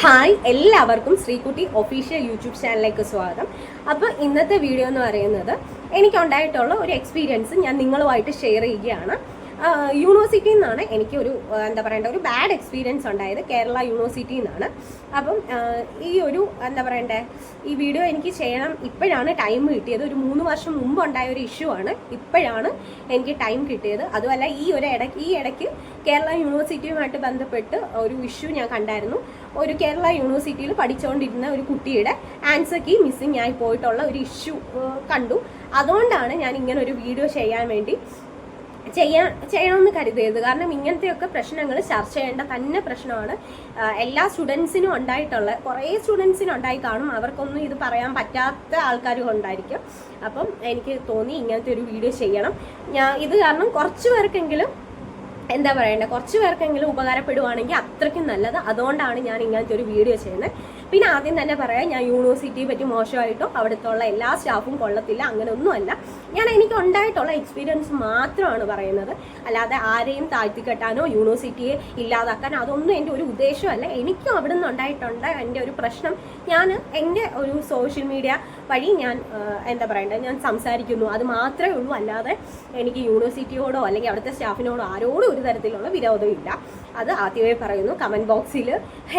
Hi എല്ലാവർക്കും Sreekutty official YouTube ചാനലിലേക്ക് സ്വാഗതം. അപ്പോൾ ഇന്നത്തെ വീഡിയോ എന്ന് പറയുന്നത് എനിക്കുണ്ടായിട്ടുള്ള ഒരു എക്സ്പീരിയൻസ് ഞാൻ നിങ്ങളുമായിട്ട് ഷെയർ ചെയ്യുകയാണ്. യൂണിവേഴ്സിറ്റിയിൽ നിന്നാണ് എനിക്ക് ഒരു എന്താ പറയേണ്ട ഒരു ബാഡ് എക്സ്പീരിയൻസ് ഉണ്ടായത് കേരള യൂണിവേഴ്സിറ്റിയിൽ നിന്നാണ് അപ്പം ഈ ഒരു എന്താ പറയണ്ടേ ഈ വീഡിയോ എനിക്ക് ചെയ്യണം ഇപ്പോഴാണ് ടൈം കിട്ടിയത്. ഒരു മൂന്ന് വർഷം മുമ്പ് ഉണ്ടായ ഒരു ഇഷ്യൂ ആണ്. ഇപ്പോഴാണ് എനിക്ക് ടൈം കിട്ടിയത്. അതുമല്ല ഈ ഒരു ഇടയ്ക്ക് ഈ ഇടയ്ക്ക് കേരള യൂണിവേഴ്സിറ്റിയുമായിട്ട് ബന്ധപ്പെട്ട് ഒരു ഇഷ്യൂ ഞാൻ കണ്ടായിരുന്നു. ഒരു കേരള യൂണിവേഴ്സിറ്റിയിൽ പഠിച്ചുകൊണ്ടിരുന്ന ഒരു കുട്ടിയുടെ ആൻസർ കീ മിസ്സിംഗ് ആയി പോയിട്ടുള്ള ഒരു ഇഷ്യൂ കണ്ടു. അതുകൊണ്ടാണ് ഞാൻ ഇങ്ങനെ ഒരു വീഡിയോ ചെയ്യാൻ വേണ്ടി ചെയ്യാൻ ചെയ്യണമെന്ന് കരുതരുത്. കാരണം ഇങ്ങനത്തെയൊക്കെ പ്രശ്നങ്ങൾ ചർച്ച ചെയ്യേണ്ട തന്നെ പ്രശ്നമാണ്. എല്ലാ സ്റ്റുഡൻസിനും ഉണ്ടായിട്ടുള്ള കുറേ സ്റ്റുഡൻസിനും ഉണ്ടായി കാണും. അവർക്കൊന്നും ഇത് പറയാൻ പറ്റാത്ത ആൾക്കാരും ഉണ്ടായിരിക്കും. അപ്പം എനിക്ക് തോന്നി ഇങ്ങനത്തെ ഒരു വീഡിയോ ചെയ്യണം. ഞാൻ ഇത് കാരണം കുറച്ച് പേർക്കെങ്കിലും എന്താ പറയണ്ടേ? കുറച്ച് പേർക്കെങ്കിലും ഉപകാരപ്പെടുവാണെങ്കിൽ അത്രയ്ക്കും നല്ലത്. അതുകൊണ്ടാണ് ഞാൻ ഇങ്ങനത്തെ ഒരു വീഡിയോ ചെയ്യുന്നത്. പിന്നെ ആദ്യം തന്നെ പറയാം ഞാൻ യൂണിവേഴ്സിറ്റിയെ പറ്റി മോശമായിട്ടോ അവിടുത്തെ ഉള്ള എല്ലാ സ്റ്റാഫും കൊള്ളത്തില്ല അങ്ങനെ ഒന്നുമല്ല ഞാൻ എനിക്ക് ഉണ്ടായിട്ടുള്ള എക്സ്പീരിയൻസ് മാത്രമാണ് പറയുന്നത്. അല്ലാതെ ആരെയും താഴ്ത്തിക്കെട്ടാനോ യൂണിവേഴ്സിറ്റിയെ ഇല്ലാതാക്കാനോ അതൊന്നും എന്റെ ഒരു ഉദ്ദേശമല്ല. എനിക്കും അവിടെ നിന്ന് ഉണ്ടായിട്ടുണ്ട് എന്റെ ഒരു പ്രശ്നം. ഞാൻ എന്റെ ഒരു സോഷ്യൽ മീഡിയ വഴി ഞാൻ എന്താ പറയണ്ടത് ഞാൻ സംസാരിക്കുന്നു. അത് മാത്രമേ ഉള്ളൂ. അല്ലാതെ എനിക്ക് യൂണിവേഴ്സിറ്റിയോടോ അല്ലെങ്കിൽ അവിടുത്തെ സ്റ്റാഫിനോടോ ആരോടും ഒരു തരത്തിലുള്ള വിരോധമില്ല അത് ആദ്യമേ പറയുന്നു. കമന്റ് ബോക്സിൽ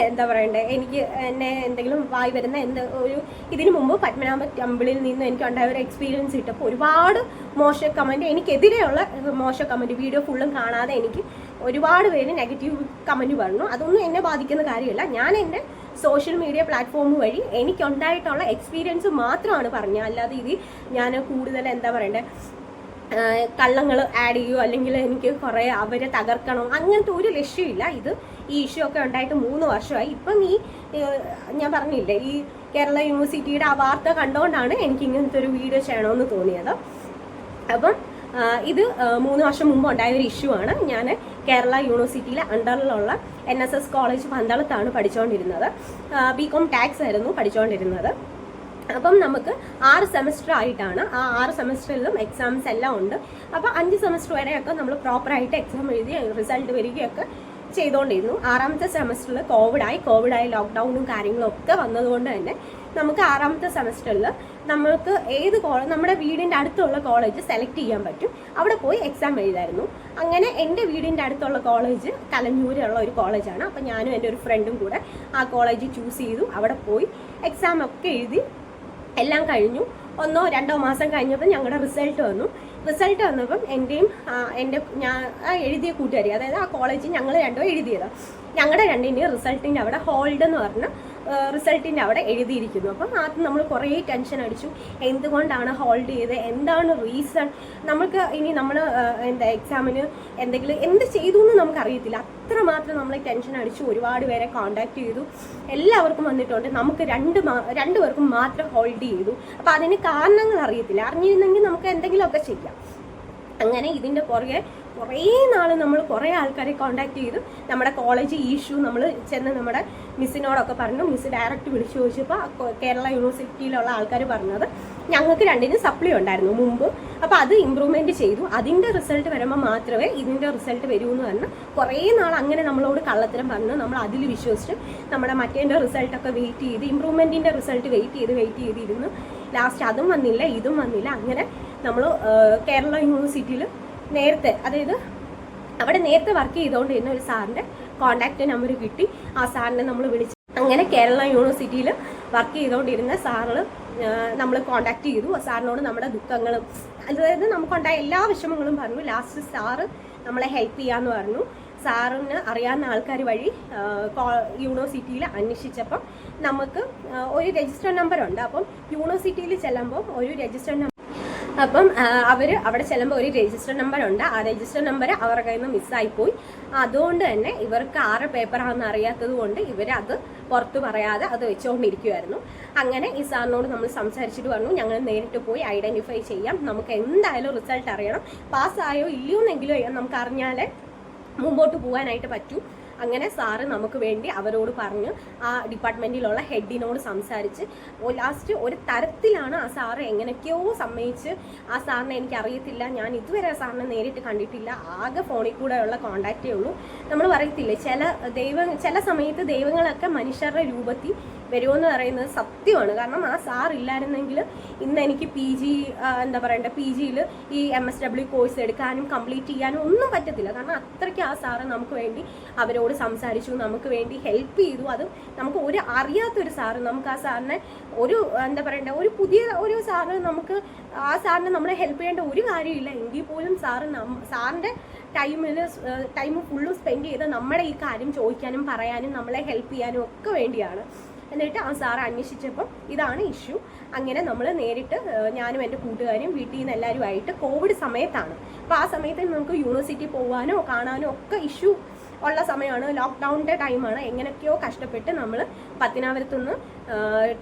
എന്താ പറയണ്ടേ എനിക്ക് എന്നെ എന്തെങ്കിലും വായി വരുന്ന എന്ത് ഒരു ഇതിനു മുമ്പ് പത്മനാഭ ടെമ്പിളിൽ നിന്ന് എനിക്ക് ഉണ്ടായ ഒരു എക്സ്പീരിയൻസ് കിട്ടപ്പോൾ ഒരുപാട് മോശ കമന്റ് എനിക്കെതിരെയുള്ള മോശ കമന്റ് വീഡിയോ ഫുള്ളും കാണാതെ എനിക്ക് ഒരുപാട് പേര് നെഗറ്റീവ് കമന്റ് പറഞ്ഞു അതൊന്നും എന്നെ ബാധിക്കുന്ന കാര്യമല്ല. ഞാൻ എന്റെ സോഷ്യൽ മീഡിയ പ്ലാറ്റ്ഫോം വഴി എനിക്കുണ്ടായിട്ടുള്ള എക്സ്പീരിയൻസ് മാത്രമാണ് പറഞ്ഞത്. അല്ലാതെ ഇത് ഞാൻ കൂടുതൽ എന്താ പറയണ്ടേ കള്ളങ്ങൾ ആഡ് ചെയ്യുമോ അല്ലെങ്കിൽ എനിക്ക് കുറേ അവരെ തകർക്കണം അങ്ങനത്തെ ഒരു ലക്ഷ്യമില്ല. ഇത് ഈ ഇഷ്യൂ ഒക്കെ ഉണ്ടായിട്ട് മൂന്ന് വർഷമായി. ഇപ്പം ഈ ഞാൻ പറഞ്ഞില്ലേ ഈ കേരള യൂണിവേഴ്സിറ്റിയുടെ ആ വാർത്ത കണ്ടുകൊണ്ടാണ് എനിക്ക് ഇങ്ങനത്തെ ഒരു വീഡിയോ ചെയ്യണമെന്ന് തോന്നിയത്. അപ്പം ഇത് മൂന്ന് വർഷം മുമ്പ് ഉണ്ടായ ഒരു ഇഷ്യൂ ആണ്. ഞാൻ കേരള യൂണിവേഴ്സിറ്റിയിലെ അണ്ടറിലുള്ള എൻ എസ് എസ് കോളേജ് പന്തളത്താണ് പഠിച്ചുകൊണ്ടിരുന്നത് ബി കോം ടാക്സ് ആയിരുന്നു പഠിച്ചുകൊണ്ടിരുന്നത് അപ്പം നമുക്ക് ആറ് സെമസ്റ്റർ ആയിട്ടാണ് ആ ആറ് സെമസ്റ്ററിലും എക്സാംസ് എല്ലാം ഉണ്ട്. അപ്പോൾ അഞ്ച് സെമസ്റ്റർ വരെയൊക്കെ നമ്മൾ പ്രോപ്പറായിട്ട് എക്സാം എഴുതി റിസൾട്ട് വരികയൊക്കെ ചെയ്തുകൊണ്ടിരുന്നു ആറാമത്തെ സെമസ്റ്ററിൽ കോവിഡായി കോവിഡായി ലോക്ക്ഡൗണും കാര്യങ്ങളും ഒക്കെ വന്നതുകൊണ്ട് തന്നെ നമുക്ക് ആറാമത്തെ സെമസ്റ്ററിൽ നമുക്ക് ഏത് കോളേജ് നമ്മുടെ വീടിന്റെ അടുത്തുള്ള കോളേജ് സെലക്ട് ചെയ്യാൻ പറ്റും. അവിടെ പോയി എക്സാം എഴുതായിരുന്നു. അങ്ങനെ എന്റെ വീടിന്റെ അടുത്തുള്ള കോളേജ് കലഞ്ഞൂരുള്ള ഒരു കോളേജാണ് അപ്പോൾ ഞാനും എന്റെ ഒരു ഫ്രണ്ടും കൂടെ ആ കോളേജ് ചൂസ് ചെയ്തു. അവിടെ പോയി എക്സാം ഒക്കെ എഴുതി എല്ലാം കഴിഞ്ഞു. ഒന്നോ രണ്ടോ മാസം കഴിഞ്ഞപ്പോൾ ഞങ്ങളുടെ റിസൾട്ട് വന്നു. റിസൾട്ട് വന്നപ്പം എന്റെയും എന്റെ ഞാൻ എഴുതിയ കൂട്ടുകാരി അതായത് ആ കോളേജിൽ ഞങ്ങൾ രണ്ടോ എഴുതിയത്. ഞങ്ങളുടെ രണ്ടിന്റെയും റിസൾട്ടിന്റെ അവിടെ ഹോൾഡ് എന്ന് പറഞ്ഞ റിസൾട്ടിന്റെ അവിടെ എഴുതിയിരിക്കുന്നു. അപ്പം ആദ്യം നമ്മൾ കുറേ ടെൻഷൻ അടിച്ചു. എന്തുകൊണ്ടാണ് ഹോൾഡ് ചെയ്തത്? എന്താണ് റീസൺ നമുക്ക് ഇനി നമ്മൾ എന്താ എക്സാമിന് എന്തെങ്കിലും എന്ത് ചെയ്തു എന്ന് നമുക്കറിയത്തില്ല. അത്രമാത്രം നമ്മൾ ടെൻഷൻ അടിച്ചു. ഒരുപാട് പേരെ കോണ്ടാക്ട് ചെയ്തു. എല്ലാവർക്കും വന്നിട്ടുണ്ട്. നമുക്ക് രണ്ട് രണ്ട് പേർക്കും മാത്രം ഹോൾഡ് ചെയ്തു. അപ്പോൾ അതിന് കാരണങ്ങൾ അറിയത്തില്ല. അറിഞ്ഞിരുന്നെങ്കിൽ നമുക്ക് എന്തെങ്കിലുമൊക്കെ ചെയ്യാം. അങ്ങനെ ഇതിന്റെ പുറകെ കുറേ നാൾ നമ്മൾ കുറേ ആൾക്കാരെ കോണ്ടാക്ട് ചെയ്തു. നമ്മുടെ കോളേജ് ഇഷ്യൂ നമ്മൾ ചെന്ന് നമ്മുടെ മിസ്സിനോടൊക്കെ പറഞ്ഞു. മിസ് ഡയറക്റ്റ് വിളിച്ചു ചോദിച്ചപ്പോൾ കേരള യൂണിവേഴ്സിറ്റിയിലുള്ള ആൾക്കാർ പറഞ്ഞത് ഞങ്ങൾക്ക് രണ്ടിനും സപ്ലി ഉണ്ടായിരുന്നു മുമ്പ്. അപ്പോൾ അത് ഇമ്പ്രൂവ്മെന്റ് ചെയ്തു. അതിന്റെ റിസൾട്ട് വരുമ്പോൾ മാത്രമേ ഇതിന്റെ റിസൾട്ട് വരൂ എന്ന് പറഞ്ഞ് കുറേ നാൾ അങ്ങനെ നമ്മളോട് കള്ളത്തരം പറഞ്ഞു നമ്മൾ അതിൽ വിശ്വസിച്ച് നമ്മുടെ മറ്റേന്റെ റിസൾട്ടൊക്കെ വെയിറ്റ് ചെയ്ത് ഇമ്പ്രൂവ്മെന്റിന്റെ റിസൾട്ട് വെയിറ്റ് ചെയ്ത് വെയിറ്റ് ചെയ്തിരുന്നു. ലാസ്റ്റ് അതും വന്നില്ല ഇതും വന്നില്ല. അങ്ങനെ നമ്മൾ കേരള യൂണിവേഴ്സിറ്റിയിൽ നേരത്തെ അതായത് അവിടെ നേരത്തെ വർക്ക് ചെയ്തുകൊണ്ടിരുന്ന ഒരു സാറിന്റെ കോണ്ടാക്ട് നമ്പർ കിട്ടി. ആ സാറിനെ നമ്മൾ വിളിച്ച് അങ്ങനെ കേരള യൂണിവേഴ്സിറ്റിയിൽ വർക്ക് ചെയ്തുകൊണ്ടിരുന്ന സാറിൽ നമ്മൾ കോണ്ടാക്ട് ചെയ്തു. സാറിനോട് നമ്മുടെ ദുഃഖങ്ങളും അതായത് നമുക്കുണ്ടായ എല്ലാ വിഷമങ്ങളും പറഞ്ഞു. ലാസ്റ്റ് സാറ് നമ്മളെ ഹെൽപ്പ് ചെയ്യാന്ന് പറഞ്ഞു. സാറിന് അറിയാവുന്ന ആൾക്കാർ വഴി യൂണിവേഴ്സിറ്റിയിൽ അന്വേഷിച്ചപ്പം നമുക്ക് ഒരു രജിസ്റ്റർ നമ്പർ ഉണ്ട്. അപ്പം യൂണിവേഴ്സിറ്റിയിൽ ചെല്ലുമ്പോൾ ഒരു രജിസ്റ്റർ നമ്പർ അപ്പം അവർ അവിടെ ചെല്ലുമ്പോൾ ഒരു രജിസ്റ്റർ നമ്പർ ഉണ്ട് ആ രജിസ്റ്റർ നമ്പർ അവരുടെ കയ്യിൽ നിന്ന് മിസ്സായിപ്പോയി. അതുകൊണ്ട് തന്നെ ഇവർക്ക് ആറ് പേപ്പറാണെന്ന് അറിയാത്തത് കൊണ്ട് ഇവരത് പുറത്ത് പറയാതെ അത് വെച്ചുകൊണ്ടിരിക്കുമായിരുന്നു അങ്ങനെ ഈ സാറിനോട് നമ്മൾ സംസാരിച്ചിട്ട് പറഞ്ഞു ഞങ്ങൾ നേരിട്ട് പോയി ഐഡന്റിഫൈ ചെയ്യാം. നമുക്ക് എന്തായാലും റിസൾട്ട് അറിയണം. പാസ്സായോ ഇല്ലയോ എന്നെങ്കിലും നമുക്ക് അറിഞ്ഞാലേ മുമ്പോട്ട് പോകാനായിട്ട് പറ്റൂ. അങ്ങനെ സാറ് നമുക്ക് വേണ്ടി അവരോട് പറഞ്ഞു ആ ഡിപ്പാർട്ട്മെന്റിലുള്ള ഹെഡിനോട് സംസാരിച്ച്. ലാസ്റ്റ് ഒരു തരത്തിലാണ് ആ സാറ് എങ്ങനെയൊക്കെയോ സമ്മതിച്ച് ആ സാറിനെ എനിക്ക് അറിയത്തില്ല ഞാൻ ഇതുവരെ സാറിനെ നേരിട്ട് കണ്ടിട്ടില്ല ആകെ ഫോണിൽ കൂടെയുള്ള കോണ്ടാക്റ്റേ ഉള്ളൂ. നമ്മൾ പറയത്തില്ലേ ചില ദൈവ ചില സമയത്ത് ദൈവങ്ങളൊക്കെ മനുഷ്യരുടെ രൂപത്തിൽ വരുമെന്ന് പറയുന്നത് സത്യമാണ്. കാരണം ആ സാർ ഇല്ലായിരുന്നെങ്കിൽ ഇന്ന് എനിക്ക് പി ജി എന്താ പറയണ്ടേ പി ജിയിൽ ഈ എം എസ് ഡബ്ല്യു കോഴ്സ് എടുക്കാനും കംപ്ലീറ്റ് ചെയ്യാനും ഒന്നും പറ്റത്തില്ല. കാരണം അത്രയ്ക്ക് ആ സാറ് നമുക്ക് വേണ്ടി അവരോട് സംസാരിച്ചു നമുക്ക് വേണ്ടി ഹെൽപ്പ് ചെയ്തു. അത് നമുക്ക് ഒരു അറിയാത്തൊരു സാറ്. നമുക്ക് ആ സാറിനെ ഒരു എന്താ പറയണ്ടേ ഒരു പുതിയ ഒരു സാറ് നമുക്ക് ആ സാറിനെ നമ്മളെ ഹെൽപ്പ് ചെയ്യേണ്ട ഒരു കാര്യമില്ല. എങ്കിൽ പോലും സാറ് സാറിന്റെ ടൈമിൽ ടൈം ഫുള്ള് സ്പെൻഡ് ചെയ്ത് നമ്മുടെ ഈ കാര്യം ചോദിക്കാനും പറയാനും നമ്മളെ ഹെൽപ്പ് ചെയ്യാനും ഒക്കെ വേണ്ടിയാണ്. എന്നിട്ട് ആ സാറ് അന്വേഷിച്ചപ്പം ഇതാണ് ഇഷ്യൂ. അങ്ങനെ നമ്മൾ നേരിട്ട് ഞാനും എന്റെ കൂട്ടുകാരും വീട്ടിൽ നിന്ന് എല്ലാവരുമായിട്ട് കോവിഡ് സമയത്താണ്. അപ്പോൾ ആ സമയത്ത് നമുക്ക് യൂണിവേഴ്സിറ്റി പോകാനോ കാണാനോ ഒക്കെ ഇഷ്യൂ ഉള്ള സമയമാണ് ലോക്ക്ഡൗണിന്റെ ടൈമാണ് എങ്ങനെയൊക്കെയോ കഷ്ടപ്പെട്ട് നമ്മൾ പത്തനാപുരത്തുനിന്ന്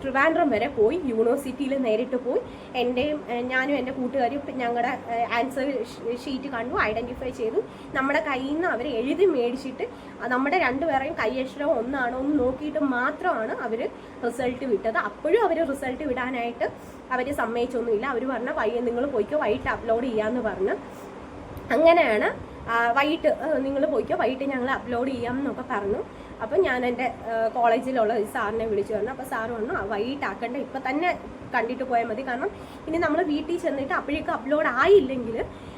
ട്രിവാൻഡ്രം വരെ പോയി യൂണിവേഴ്സിറ്റിയിൽ നേരിട്ട് പോയി. എന്റെയും ഞാനും എന്റെ കൂട്ടുകാരും ഞങ്ങളുടെ ആൻസർ ഷീറ്റ് കണ്ടു ഐഡന്റിഫൈ ചെയ്തു. നമ്മുടെ കയ്യിൽ നിന്ന് അവർ എഴുതി മേടിച്ചിട്ട് നമ്മുടെ രണ്ടുപേരെയും കയ്യക്ഷരം ഒന്നാണോ എന്ന് നോക്കിയിട്ട് മാത്രമാണ് അവർ റിസൾട്ട് വിട്ടത്. അപ്പോഴും അവർ റിസൾട്ട് വിടാനായിട്ട് അവർ സമ്മതിച്ചൊന്നുമില്ല. അവർ പറഞ്ഞ വൈകി നിങ്ങൾ പോയിക്കോ വൈകിട്ട് അപ്ലോഡ് ചെയ്യാമെന്ന് പറഞ്ഞ്. അങ്ങനെയാണ് വൈകിട്ട് നിങ്ങൾ പോയിക്കോ. വൈകിട്ട് ഞങ്ങൾ അപ്ലോഡ് ചെയ്യാം എന്നൊക്കെ പറഞ്ഞു. അപ്പം ഞാൻ എന്റെ കോളേജിലുള്ള ഒരു സാറിനെ വിളിച്ചു പറഞ്ഞു. അപ്പോൾ സാറ് പറഞ്ഞു "ആ, വൈകിട്ടാക്കണ്ട. ഇപ്പം തന്നെ കണ്ടിട്ട് പോയാൽ മതി. കാരണം ഇനി നമ്മൾ വീട്ടിൽ ചെന്നിട്ട് അപ്പോഴേക്കും അപ്ലോഡ് ആയില്ലെങ്കിൽ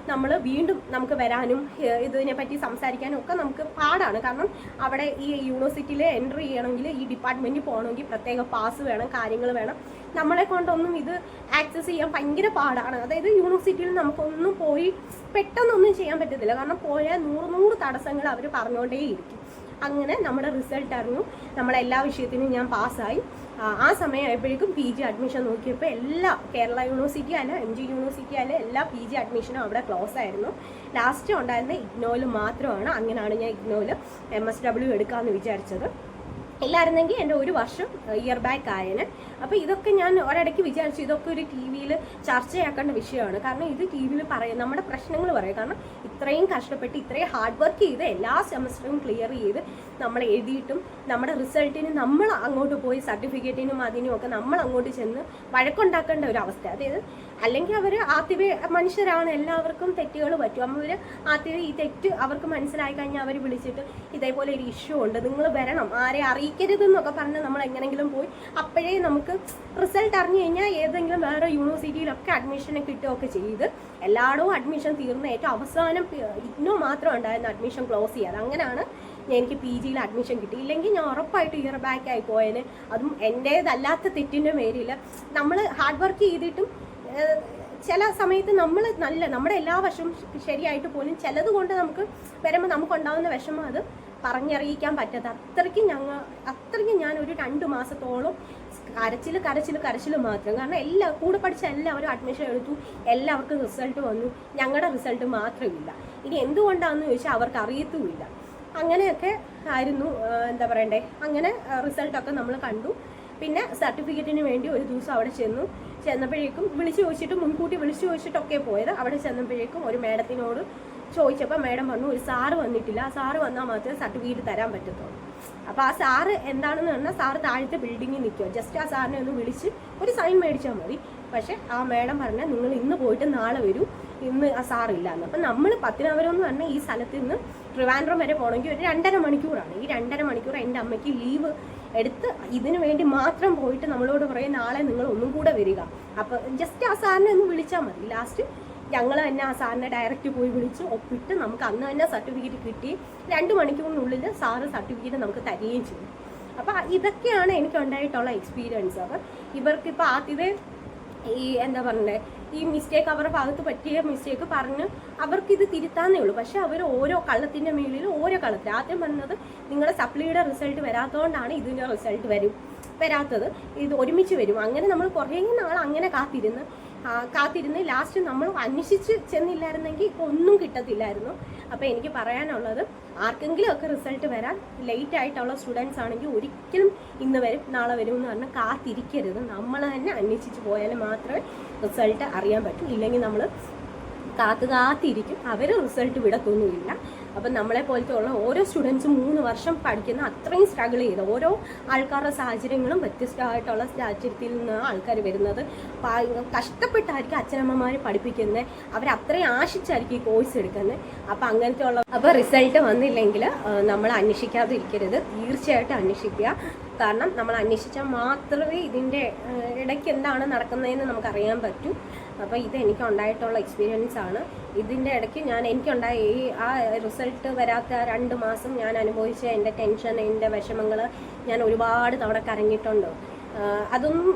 നമ്മൾ വീണ്ടും നമുക്ക് വരാനും ഇതിനെ പറ്റി സംസാരിക്കാനും ഒക്കെ നമുക്ക് പാടാണ്. കാരണം അവിടെ ഈ യൂണിവേഴ്സിറ്റിയിൽ എൻട്രി ചെയ്യണമെങ്കിൽ ഈ ഡിപ്പാർട്ട്മെന്റിൽ പോകണമെങ്കിൽ പ്രത്യേക പാസ് വേണം കാര്യങ്ങൾ വേണം. നമ്മളെ കൊണ്ടൊന്നും ഇത് ആക്സസ് ചെയ്യാൻ ഭയങ്കര പാടാണ്. അതായത് യൂണിവേഴ്സിറ്റിയിൽ നമുക്കൊന്നും പോയി പെട്ടെന്നൊന്നും ചെയ്യാൻ പറ്റത്തില്ല. കാരണം പോയാൽ നൂറ് നൂറ് തടസ്സങ്ങൾ അവർ പറഞ്ഞുകൊണ്ടേയിരിക്കും. അങ്ങനെ നമ്മുടെ റിസൾട്ട് അറിഞ്ഞു. നമ്മളെല്ലാ വിഷയത്തിനും ഞാൻ പാസ്സായി. ആ, സമയമായപ്പോഴേക്കും പി ജി അഡ്മിഷൻ നോക്കിയപ്പോൾ എല്ലാ കേരള യൂണിവേഴ്സിറ്റി അല്ല എം ജി യൂണിവേഴ്സിറ്റി അല്ല എല്ലാ പി ജി അഡ്മിഷനും അവിടെ ക്ലോസ് ആയിരുന്നു. ലാസ്റ്റ് ഉണ്ടായിരുന്ന ഇഗ്നോയിൽ മാത്രമാണ്. അങ്ങനെയാണ് ഞാൻ ഇഗ്നോയിൽ എം എസ് ഡബ്ല്യു എടുക്കാമെന്ന് വിചാരിച്ചത്. ഇല്ലായിരുന്നെങ്കിൽ എന്റെ ഒരു വർഷം ഇയർ ബാക്ക് ആയേനെ. അപ്പോൾ ഇതൊക്കെ ഞാൻ ഒരിടയ്ക്ക് വിചാരിച്ചു ഇതൊക്കെ ഒരു ടി വിയിൽ ചർച്ചയാക്കേണ്ട വിഷയമാണ്. കാരണം ഇത് ടി വിയിൽ പറയും നമ്മുടെ പ്രശ്നങ്ങൾ പറയും. കാരണം ഇത്രയും കഷ്ടപ്പെട്ട് ഇത്രയും ഹാർഡ് വർക്ക് ചെയ്ത് എല്ലാ സെമസ്റ്ററും ക്ലിയർ ചെയ്ത് നമ്മൾ എഴുതിയിട്ടും നമ്മുടെ റിസൾട്ടിന് നമ്മൾ അങ്ങോട്ട് പോയി സർട്ടിഫിക്കറ്റിനും അതിനും ഒക്കെ നമ്മൾ അങ്ങോട്ട് ചെന്ന് വഴക്കുണ്ടാക്കേണ്ട ഒരു അവസ്ഥ. അതായത് അല്ലെങ്കിൽ അവർ ആദ്യമേ മനുഷ്യരാണ് എല്ലാവർക്കും തെറ്റുകൾ പറ്റും. അവർ ആദ്യമേ ഈ തെറ്റ് അവർക്ക് മനസ്സിലായി കഴിഞ്ഞാൽ അവർ വിളിച്ചിട്ട് ഇതേപോലെ ഒരു ഇഷ്യൂ ഉണ്ട് നിങ്ങൾ വരണം. ആരെ അറിയിക്കരുത് എന്നൊക്കെ പറഞ്ഞ് നമ്മൾ എങ്ങനെങ്കിലും പോയി അപ്പോഴേ നമുക്ക് റിസൾട്ട് അറിഞ്ഞു കഴിഞ്ഞാൽ ഏതെങ്കിലും വേറെ യൂണിവേഴ്സിറ്റിയിലൊക്കെ അഡ്മിഷൻ കിട്ടുകയൊക്കെ ചെയ്ത് എല്ലായിടവും അഡ്മിഷൻ തീർന്ന ഏറ്റവും അവസാനം ഇഗ്നോ മാത്രം ഉണ്ടായിരുന്നു അഡ്മിഷൻ ക്ലോസ് ചെയ്യാതെ അങ്ങനെയാണ് ഞാൻ എനിക്ക് പി ജിയിൽ അഡ്മിഷൻ കിട്ടി. ഇല്ലെങ്കിൽ ഞാൻ ഉറപ്പായിട്ട് ഇയർ ബാക്ക് ആയി പോയേനെ. അതും എന്റേതല്ലാത്ത തെറ്റിന്റെ പേരിൽ നമ്മൾ ഹാർഡ് വർക്ക് ചെയ്തിട്ടും ചില സമയത്ത് നമ്മൾ നല്ല നമ്മുടെ എല്ലാ വശവും ശരിയായിട്ട് പോലും ചിലത് കൊണ്ട് നമുക്ക് വരുമ്പോൾ നമുക്കുണ്ടാകുന്ന വിഷമം അത് പറഞ്ഞറിയിക്കാൻ പറ്റാത്ത. അത്രയ്ക്ക് ഞങ്ങൾ അത്രയ്ക്ക് ഞാൻ ഒരു രണ്ട് മാസത്തോളം കരച്ചിൽ കരച്ചിൽ കരച്ചിൽ മാത്രം. കാരണം എല്ലാ കൂടെ പഠിച്ച എല്ലാവരും അഡ്മിഷൻ എടുത്തു. എല്ലാവർക്കും റിസൾട്ട് വന്നു. ഞങ്ങളുടെ റിസൾട്ട് മാത്രമില്ല. ഇനി എന്തുകൊണ്ടാണെന്ന് ചോദിച്ചാൽ അവർക്ക് അറിയത്തുമില്ല അങ്ങനെയൊക്കെ ആയിരുന്നു എന്താ പറയണ്ടേ? അങ്ങനെ റിസൾട്ടൊക്കെ നമ്മൾ കണ്ടു. പിന്നെ സർട്ടിഫിക്കറ്റിന് വേണ്ടി ഒരു ദിവസം അവിടെ ചെന്നു. ചെന്നപ്പോഴേക്കും വിളിച്ചു ചോദിച്ചിട്ട് മുൻകൂട്ടി വിളിച്ചു ചോദിച്ചിട്ടൊക്കെ പോയത്. അവിടെ ചെന്നപ്പോഴേക്കും ഒരു മേഡത്തിനോട് ചോദിച്ചപ്പോൾ മേഡം പറഞ്ഞു ഒരു സാറ് വന്നിട്ടില്ല. ആ സാറ് വന്നാൽ മാത്രമേ സർട്ടിഫിക്കറ്റ് തരാൻ പറ്റത്തുള്ളൂ. അപ്പോൾ ആ സാറ് എന്താണെന്ന് പറഞ്ഞാൽ സാറ് താഴത്തെ ബിൽഡിങ്ങിൽ നിൽക്കുക ജസ്റ്റ് ആ സാറിനെ ഒന്ന് വിളിച്ച് ഒരു സൈൻ മേടിച്ചാൽ മതി. പക്ഷേ ആ മേഡം പറഞ്ഞാൽ നിങ്ങൾ ഇന്ന് പോയിട്ട് നാളെ വരൂ. ഇന്ന് ആ സാറില്ല. എന്ന് അപ്പം നമ്മൾ പത്തിനാപുരം എന്ന് പറഞ്ഞാൽ ഈ സ്ഥലത്ത് നിന്ന് ട്രിവാൻഡ്രം വരെ പോകണമെങ്കിൽ ഒരു രണ്ടര മണിക്കൂറാണ്. ഈ രണ്ടര മണിക്കൂർ എന്റെ അമ്മയ്ക്ക് ലീവ് എടുത്ത് ഇതിനു വേണ്ടി മാത്രം പോയിട്ട് നമ്മളോട് പറയും നാളെ നിങ്ങൾ ഒന്നും കൂടെ വരിക. അപ്പോൾ ജസ്റ്റ് ആ സാറിനെ ഒന്ന് വിളിച്ചാൽ മതി. ലാസ്റ്റ് ഞങ്ങൾ തന്നെ ആ സാറിനെ ഡയറക്റ്റ് പോയി വിളിച്ച് ഒപ്പിട്ട് നമുക്ക് അന്ന് തന്നെ സർട്ടിഫിക്കറ്റ് കിട്ടി. രണ്ട് മണിക്കൂറിനുള്ളിൽ സാറ് സർട്ടിഫിക്കറ്റ് നമുക്ക് തരികയും ചെയ്യും അപ്പോൾ ഇതൊക്കെയാണ് എനിക്ക് ഉണ്ടായിട്ടുള്ള എക്സ്പീരിയൻസ് അപ്പം ഇവർക്കിപ്പോൾ ആദ്യമേ ഈ എന്താ പറയണ്ടേ ഈ മിസ്റ്റേക്ക് അവരുടെ ഭാഗത്ത് പറ്റിയ മിസ്റ്റേക്ക് പറഞ്ഞ് ഇത് തിരുത്താന്നേ ഉള്ളൂ. പക്ഷെ അവർ ഓരോ കള്ളത്തിന്റെ മേളിൽ ഓരോ കള്ളത്തിൽ ആദ്യം വന്നത് നിങ്ങളുടെ സപ്ലിയുടെ റിസൾട്ട് വരാത്തതുകൊണ്ടാണ് ഇതിന്റെ റിസൾട്ട് വരും വരാത്തത്. ഇത് ഒരുമിച്ച് വരും. അങ്ങനെ നമ്മൾ കുറേ നാൾ അങ്ങനെ കാത്തിരുന്ന് കാത്തിരുന്ന് ലാസ്റ്റ് നമ്മൾ അന്വേഷിച്ച് ചെന്നില്ലായിരുന്നെങ്കിൽ ഒന്നും കിട്ടത്തില്ലായിരുന്നു. അപ്പോൾ എനിക്ക് പറയാനുള്ളത് ആർക്കെങ്കിലും ഒക്കെ റിസൾട്ട് വരാൻ ലേറ്റ് ആയിട്ടുള്ള സ്റ്റുഡൻസ് ആണെങ്കിൽ ഒരിക്കലും ഇന്ന് വരും നാളെ വരും എന്ന് പറഞ്ഞാൽ കാത്തിരിക്കരുത്. നമ്മൾ തന്നെ അന്വേഷിച്ച് പോയാൽ മാത്രമേ റിസൾട്ട് അറിയാൻ പറ്റൂ. ഇല്ലെങ്കിൽ നമ്മൾ കാത്തു കാത്തിരിക്കും. അവർ റിസൾട്ട് വിടത്തൊന്നുമില്ല. അപ്പം നമ്മളെ പോലത്തെ ഉള്ള ഓരോ സ്റ്റുഡൻസും മൂന്ന് വർഷം പഠിക്കുന്ന അത്രയും സ്ട്രഗിൾ ചെയ്ത് ഓരോ ആൾക്കാരുടെ സാഹചര്യങ്ങളും വ്യത്യസ്തമായിട്ടുള്ള സാഹചര്യത്തിൽ നിന്ന് ആൾക്കാർ വരുന്നത്. കഷ്ടപ്പെട്ടായിരിക്കും അച്ഛനമ്മമാർ പഠിപ്പിക്കുന്നത് അവർ അത്രയും ആശിച്ചായിരിക്കും ഈ കോഴ്സ് എടുക്കുന്നത് അപ്പം അങ്ങനത്തെ ഉള്ള അപ്പോൾ റിസൾട്ട് വന്നില്ലെങ്കിൽ നമ്മൾ അന്വേഷിക്കാതിരിക്കരുത്. തീർച്ചയായിട്ടും അന്വേഷിക്കുക. കാരണം നമ്മൾ അന്വേഷിച്ചാൽ മാത്രമേ ഇതിന്റെ ഇടയ്ക്ക് എന്താണ് നടക്കുന്നതെന്ന് നമുക്കറിയാൻ പറ്റൂ. അപ്പോൾ ഇത് എനിക്ക് ഉണ്ടായിട്ടുള്ള എക്സ്പീരിയൻസ് ആണ്. ഇതിന്റെ ഇടയ്ക്ക് ഞാൻ എനിക്കുണ്ടായ ഈ ആ റിസൾട്ട് വരാത്ത രണ്ട് മാസം ഞാൻ അനുഭവിച്ച എന്റെ ടെൻഷൻ എന്റെ വിഷമങ്ങൾ ഞാൻ ഒരുപാട് തവണ കരഞ്ഞിട്ടുണ്ട്. അതൊന്നും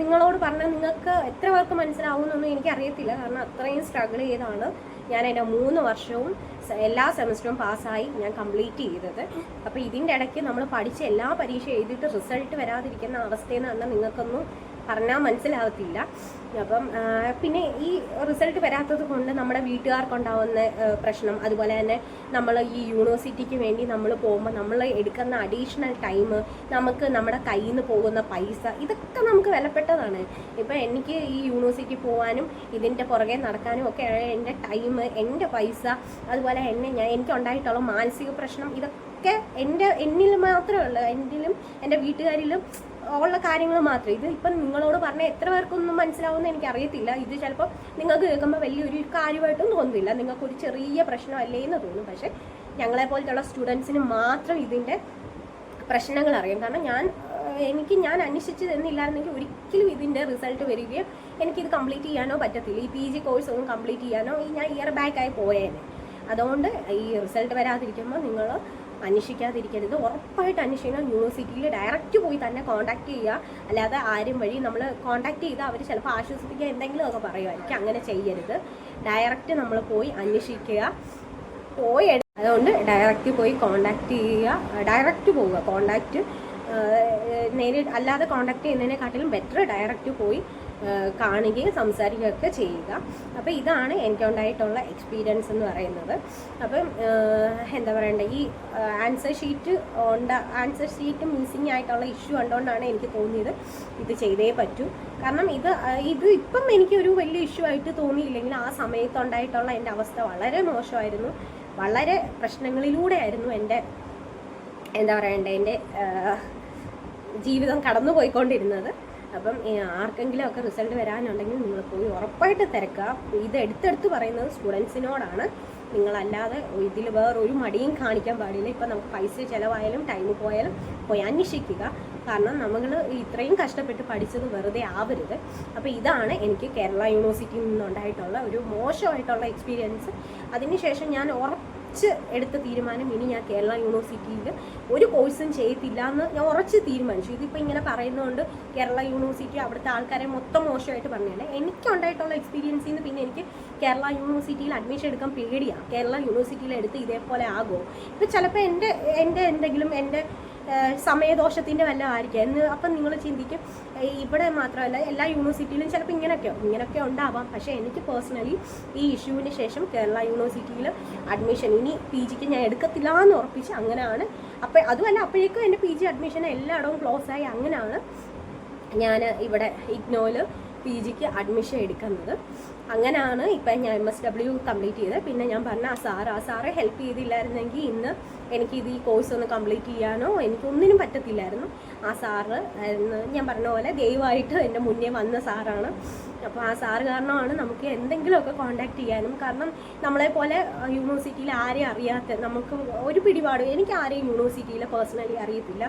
നിങ്ങളോട് പറഞ്ഞാൽ നിങ്ങൾക്ക് എത്ര പേർക്ക് മനസ്സിലാവുമെന്നൊന്നും എനിക്കറിയത്തില്ല. കാരണം അത്രയും സ്ട്രഗിൾ ചെയ്താണ് ഞാൻ എന്റെ മൂന്ന് വർഷവും എല്ലാ സെമസ്റ്ററും പാസ്സായി ഞാൻ കംപ്ലീറ്റ് ചെയ്തത്. അപ്പോൾ ഇതിന്റെ ഇടയ്ക്ക് നമ്മൾ പഠിച്ച എല്ലാ പരീക്ഷ എഴുതിയിട്ട് റിസൾട്ട് വരാതിരിക്കുന്ന അവസ്ഥയെന്ന് പറഞ്ഞാൽ നിങ്ങൾക്കൊന്നും പറഞ്ഞാൽ മനസ്സിലാവത്തില്ല. അപ്പം പിന്നെ ഈ റിസൾട്ട് വരാത്തത് കൊണ്ട് നമ്മുടെ വീട്ടുകാർക്കുണ്ടാവുന്ന പ്രശ്നം അതുപോലെ തന്നെ നമ്മൾ ഈ യൂണിവേഴ്സിറ്റിക്ക് വേണ്ടി നമ്മൾ പോകുമ്പോൾ നമ്മൾ എടുക്കുന്ന അഡീഷണൽ ടൈം നമുക്ക് നമ്മുടെ കയ്യിൽ നിന്ന് പോകുന്ന പൈസ ഇതൊക്കെ നമുക്ക് വിലപ്പെട്ടതാണ്. ഇപ്പം എനിക്ക് ഈ യൂണിവേഴ്സിറ്റി പോകാനും ഇതിന്റെ പുറകെ നടക്കാനും ഒക്കെ എന്റെ ടൈം എന്റെ പൈസ അതുപോലെ എന്നെ ഞാൻ എനിക്കുണ്ടായിട്ടുള്ള മാനസിക പ്രശ്നം ഇതൊക്കെ എന്റെ എന്നിൽ മാത്രമേ ഉള്ളൂ എന്നിലും എന്റെ വീട്ടുകാരിലും ഉള്ള കാര്യങ്ങൾ മാത്രം ഇത് ഇപ്പം നിങ്ങളോട് പറഞ്ഞ എത്ര പേർക്കൊന്നും മനസ്സിലാവുമെന്ന് എനിക്ക് അറിയത്തില്ല ഇത് ചിലപ്പോൾ നിങ്ങൾക്ക് കേൾക്കുമ്പോൾ വലിയൊരു കാര്യമായിട്ടും തോന്നുന്നില്ല. നിങ്ങൾക്കൊരു ചെറിയ പ്രശ്നമല്ലേ എന്ന് തോന്നും. പക്ഷേ ഞങ്ങളെ പോലത്തുള്ള സ്റ്റുഡൻസിന് മാത്രം ഇതിന്റെ പ്രശ്നങ്ങൾ അറിയാം. കാരണം ഞാൻ എനിക്ക് ഞാൻ അന്വേഷിച്ച് തന്നില്ലായിരുന്നെങ്കിൽ ഒരിക്കലും ഇതിന്റെ റിസൾട്ട് വരികയും എനിക്കിത് കംപ്ലീറ്റ് ചെയ്യാനോ പറ്റത്തില്ല. ഈ പി ജി കോഴ്സ് ഒന്നും കംപ്ലീറ്റ് ചെയ്യാനോ ഞാൻ ഇയർ ബാക്കായി പോയേനെ. അതുകൊണ്ട് ഈ റിസൾട്ട് വരാതിരിക്കുമ്പോൾ നിങ്ങൾ അന്വേഷിക്കാതിരിക്കരുത്. ഉറപ്പായിട്ട് അന്വേഷിക്കണം. യൂണിവേഴ്സിറ്റിയിൽ ഡയറക്റ്റ് പോയി തന്നെ കോൺടാക്ട് ചെയ്യുക. അല്ലാതെ ആരും വഴി നമ്മൾ കോൺടാക്ട് ചെയ്താൽ അവർ ചിലപ്പോൾ ആശ്വസിപ്പിക്കുക എന്തെങ്കിലും ഒക്കെ പറയുമായിരിക്കും. അങ്ങനെ ചെയ്യരുത്. ഡയറക്റ്റ് നമ്മൾ പോയി അന്വേഷിക്കുക. പോയി അതുകൊണ്ട് ഡയറക്റ്റ് പോയി കോണ്ടാക്ട് ചെയ്യുക. ഡയറക്റ്റ് പോവുക. കോൺടാക്റ്റ് നേരിട്ട് അല്ലാതെ കോണ്ടാക്ട് ചെയ്യുന്നതിനെക്കാട്ടിലും ബെറ്റർ ഡയറക്റ്റ് പോയി കാണുകയും സംസാരിക്കുകയൊക്കെ ചെയ്യുക. അപ്പോൾ ഇതാണ് എനിക്കുണ്ടായിട്ടുള്ള എക്സ്പീരിയൻസ് എന്ന് പറയുന്നത്. അപ്പം എന്താ പറയണ്ടേ ഈ ആൻസർ ഷീറ്റ് ഉണ്ട ആൻസർ ഷീറ്റ് മിസ്സിങ് ആയിട്ടുള്ള ഇഷ്യൂ ഉണ്ടോണ്ടാണ് എനിക്ക് തോന്നിയത് ഇത് ചെയ്തേ പറ്റൂ. കാരണം ഇത് ഇത് ഇപ്പം എനിക്കൊരു വലിയ ഇഷ്യൂ ആയിട്ട് തോന്നിയില്ലെങ്കിൽ ആ സമയത്തുണ്ടായിട്ടുള്ള എന്റെ അവസ്ഥ വളരെ മോശമായിരുന്നു. വളരെ പ്രശ്നങ്ങളിലൂടെയായിരുന്നു എന്റെ എന്താ പറയണ്ടേ എന്റെ ജീവിതം കടന്നു പോയിക്കൊണ്ടിരുന്നത് അപ്പം ആർക്കെങ്കിലും ഒക്കെ റിസൾട്ട് വരാനുണ്ടെങ്കിൽ നിങ്ങൾ പോയി ഉറപ്പായിട്ട് തിരക്കുക. ഇത് എടുത്തെടുത്ത് പറയുന്നത് സ്റ്റുഡൻസിനോടാണ് നിങ്ങളല്ലാതെ ഇതിൽ വേറൊരു മടിയും കാണിക്കാൻ പാടില്ല. ഇപ്പം നമുക്ക് പൈസ ചിലവായാലും ടൈം പോയാലും പോയി അന്വേഷിക്കുക. കാരണം നമ്മൾ ഇത്രയും കഷ്ടപ്പെട്ട് പഠിച്ചത് വെറുതെ ആവരുത്. അപ്പോൾ ഇതാണ് എനിക്ക് കേരള യൂണിവേഴ്സിറ്റിയിൽ നിന്നുണ്ടായിട്ടുള്ള ഒരു മോശമായിട്ടുള്ള എക്സ്പീരിയൻസ് അതിനുശേഷം ഞാൻ ഉറപ്പ് ഉറച്ച് എടുത്ത തീരുമാനം ഇനി ഞാൻ കേരള യൂണിവേഴ്സിറ്റിയിൽ ഒരു കോഴ്സും ചെയ്യത്തില്ല എന്ന് ഞാൻ ഉറച്ച് തീരുമാനിച്ചു. ഇതിപ്പോൾ ഇങ്ങനെ പറയുന്നതുകൊണ്ട് കേരള യൂണിവേഴ്സിറ്റി അവിടുത്തെ ആൾക്കാരെ മൊത്തം മോശമായിട്ട് പറഞ്ഞതല്ല എനിക്കുണ്ടായിട്ടുള്ള എക്സ്പീരിയൻസിൽ നിന്ന് പിന്നെ എനിക്ക് കേരള യൂണിവേഴ്സിറ്റിയിൽ അഡ്മിഷൻ എടുക്കാൻ പേടിയാണ് കേരള യൂണിവേഴ്സിറ്റിയിൽ എടുത്ത് ഇതേപോലെ ആകുമോ ഇപ്പോൾ ചിലപ്പോൾ എന്റെ എന്റെ എന്തെങ്കിലും എന്റെ സമയദോഷത്തിന്റെ വല്ല ആയിരിക്കും. എന്ന് അപ്പം നിങ്ങൾ ചിന്തിക്കും ഇവിടെ മാത്രമല്ല എല്ലാ യൂണിവേഴ്സിറ്റിയിലും ചിലപ്പോൾ ഇങ്ങനെയൊക്കെ ഇങ്ങനെയൊക്കെ ഉണ്ടാവാം. പക്ഷേ എനിക്ക് പേഴ്സണലി ഈ ഇഷ്യൂവിന് ശേഷം കേരള യൂണിവേഴ്സിറ്റിയിൽ അഡ്മിഷൻ ഇനി പി ജിക്ക് ഞാൻ എടുക്കത്തില്ല എന്ന് ഉറപ്പിച്ച് അങ്ങനെയാണ്. അപ്പോൾ അതുമല്ല അപ്പോഴേക്കും എന്റെ പി ജി അഡ്മിഷൻ എല്ലായിടവും ക്ലോസ് ആയി അങ്ങനെയാണ് ഞാൻ ഇവിടെ ഇഗ്നോയിൽ പി ജിക്ക് അഡ്മിഷൻ എടുക്കുന്നത്. അങ്ങനെയാണ് ഇപ്പം ഞാൻ എം എസ് ഡബ്ല്യു കംപ്ലീറ്റ് ചെയ്തത്. പിന്നെ ഞാൻ പറഞ്ഞ ആ സാറ് ആ സാറ് ഹെൽപ്പ് ചെയ്തില്ലായിരുന്നെങ്കിൽ ഇന്ന് എനിക്ക് ഇത് ഈ കോഴ്സ് ഒന്ന് കംപ്ലീറ്റ് ചെയ്യാനോ എനിക്കൊന്നിനും പറ്റത്തില്ലായിരുന്നു. ആ സാറ് ഞാൻ പറഞ്ഞ പോലെ ദയവായിട്ട് എന്റെ മുന്നേ വന്ന സാറാണ്. അപ്പോൾ ആ സാറ് കാരണമാണ് നമുക്ക് എന്തെങ്കിലുമൊക്കെ കോണ്ടാക്ട് ചെയ്യാനും. കാരണം നമ്മളെപ്പോലെ യൂണിവേഴ്സിറ്റിയിൽ ആരെയും അറിയാത്ത നമുക്ക് ഒരു പിടിപാടും എനിക്ക് ആരെയും യൂണിവേഴ്സിറ്റിയിൽ പേഴ്സണലി അറിയത്തില്ല.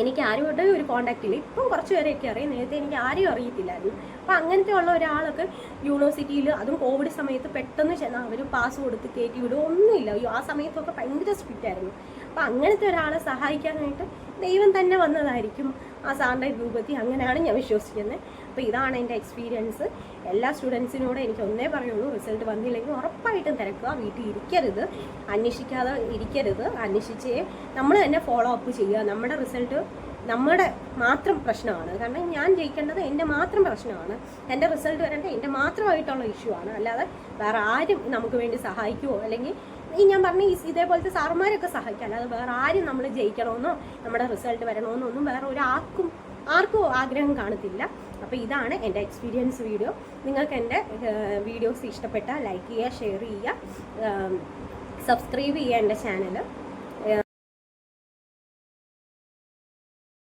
എനിക്ക് ആരുമായിട്ട് ഒരു കോണ്ടാക്ട് ഇല്ല. ഇപ്പം കുറച്ച് പേരെയൊക്കെ അറിയാം. നേരത്തെ എനിക്ക് ആരെയും അറിയത്തില്ലായിരുന്നു. അപ്പം അങ്ങനത്തെ ഉള്ള ഒരാളൊക്കെ യൂണിവേഴ്സിറ്റിയിൽ അതും കോവിഡ് സമയത്ത് പെട്ടെന്ന് ചെന്നാൽ അവർ പാസ് കൊടുത്ത് കയറ്റി വിടുക ഒന്നുമില്ല. ആ സമയത്തൊക്കെ ഭയങ്കര സ്ട്രിക്റ്റ് ആയിരുന്നു. അപ്പം അങ്ങനത്തെ ഒരാളെ സഹായിക്കാനായിട്ട് ദൈവം തന്നെ വന്നതായിരിക്കും ആ സാറിന്റെ രൂപത്തിൽ. അങ്ങനെയാണ് ഞാൻ വിശ്വസിക്കുന്നത്. അപ്പോൾ ഇതാണ് എന്റെ എക്സ്പീരിയൻസ് എല്ലാ സ്റ്റുഡൻസിനോടും എനിക്ക് ഒന്നേ പറയുള്ളൂ റിസൾട്ട് വന്നില്ലെങ്കിൽ ഉറപ്പായിട്ടും തിരക്കുക വീട്ടിൽ ഇരിക്കരുത് അന്വേഷിക്കാതെ ഇരിക്കരുത് അന്വേഷിച്ചേ നമ്മൾ തന്നെ ഫോളോ അപ്പ് ചെയ്യുക. നമ്മുടെ റിസൾട്ട് നമ്മുടെ മാത്രം പ്രശ്നമാണ്. കാരണം ഞാൻ ജയിക്കേണ്ടത് എന്റെ മാത്രം പ്രശ്നമാണ്. എന്റെ റിസൾട്ട് വരേണ്ടത് എന്റെ മാത്രമായിട്ടുള്ള ഇഷ്യൂ ആണ്. അല്ലാതെ വേറെ ആരും നമുക്ക് വേണ്ടി സഹായിക്കുമോ അല്ലെങ്കിൽ ഈ ഞാൻ പറഞ്ഞ ഈ ഇതേപോലത്തെ സാറുമാരൊക്കെ സഹായിക്കാം. അല്ലാതെ വേറെ ആരും നമ്മൾ ജയിക്കണമെന്നോ നമ്മുടെ റിസൾട്ട് വരണമെന്നോ ഒന്നും വേറെ ഒരാൾക്കും ആർക്കും ആഗ്രഹം കാണത്തില്ല. അപ്പോൾ ഇതാണ് എന്റെ എക്സ്പീരിയൻസ് വീഡിയോ നിങ്ങൾക്ക് എന്റെ വീഡിയോസ് ഇഷ്ടപ്പെട്ടാൽ ലൈക്ക് ചെയ്യുക ഷെയർ ചെയ്യുക സബ്സ്ക്രൈബ് ചെയ്യുക എന്റെ ചാനൽ